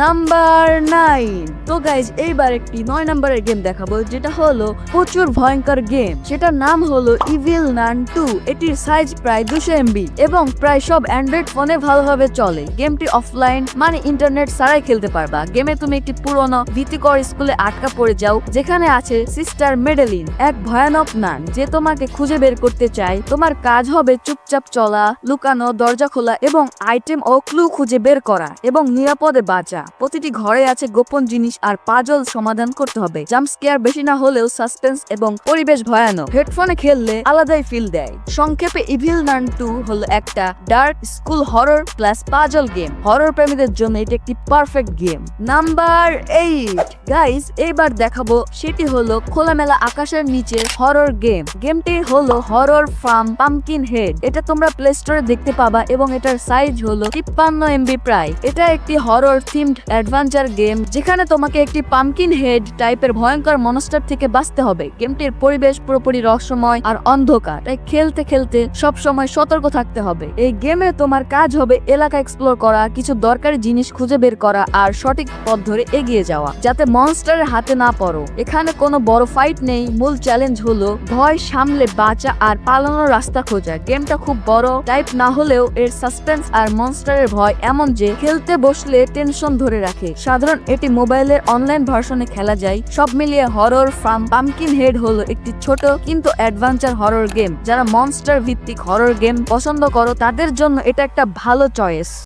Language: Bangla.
নাম্বার নাইন তো গাইজ এইবার একটি নয় নাম্বারের গেম দেখাবো, যেটা হলো প্রচুর ভয়ঙ্কর গেম সেটার নাম হলো ইভিল নান টু এটির সাইজ প্রায় দুশো এমবি এবং প্রায় সব অ্যান্ড্রয়েড ফোনে ভালোভাবে চলে। গেমটি অফলাইন মানে ইন্টারনেট ছাড়াই খেলতে পারবা। গেমে তুমি একটি পুরনো, ভীতিকর স্কুলে আটকা পড়ে যাও, যেখানে আছে সিস্টার মেডেলিন এক ভয়ানক নান। যে তোমাকে খুঁজে বের করতে চায়, তোমার কাজ হবে চুপচাপ চলা, লুকানো, দরজা খোলা এবং আইটেম ও ক্লু খুঁজে বের করা এবং নিরাপদে বাঁচা। প্রতিটি ঘরে আছে গোপন জিনিস আর পাজল সমাধান করতে হবে। জাম্প স্কেয়ার বেশি না হলেও সাসপেন্স এবং পরিবেশ ভয়ানক। হেডফোনে খেললে আলাদাই ফিল দেয়। সংক্ষেপে ইভিল নান টু হলো একটা dark school horror plus puzzle game horror প্রেমীদের জন্য এটি একটি perfect game number eight guys এইবার দেখাবো সেটি হলো খোলামেলা আকাশের নিচে হরর গেম গেমটি হলো হরর ফার্ম পামকিন হেড এটা তোমরা প্লে স্টোরে দেখতে পাবা এবং এটার সাইজ হলো তিপ্পান্ন এমবি প্রায়। এটা একটি হরর থিমড অ্যাডভেঞ্চার গেম, যেখানে তোমাকে একটি পামকিন হেড টাইপের ভয়ঙ্কর মনস্টার থেকে বাঁচতে হবে। গেমটির পরিবেশ পুরোপুরি রহস্যময় আর অন্ধকার, তাই খেলতে খেলতে সব সময় সতর্ক থাকতে হবে। এই গেমে তোমার কাজ হবে এলাকা এক্সপ্লোর করা, কিছু দরকারি জিনিস খুঁজে বের করা আর সঠিক পথ ধরে এগিয়ে যাওয়া, যাতে মনস্টারের হাতে না পড়ো। এখানে কোনো বড় ফাইট নেই, মূল চ্যালেঞ্জ হলো ভয় সামলে বাঁচা আর পালানোর রাস্তা খোঁজা। গেমটা খুব বড় টাইপ না হলেও এর সাসপেন্স আর মনস্টারের ভয় এমন যে খেলতে বসলে টেনশন ধরে রাখে। সাধারণ এটি মোবাইলের অনলাইন ভার্সনে খেলা যায়। সব মিলিয়ে হরর ফার্ম পামকিন হেড হলো একটি ছোট কিন্তু অ্যাডভেঞ্চার হরর গেম। যারা মনস্টার ভিত্তিক হরর গেম পছন্দ করো, তাদের জন্য এটা একটা ভালো চয়েস।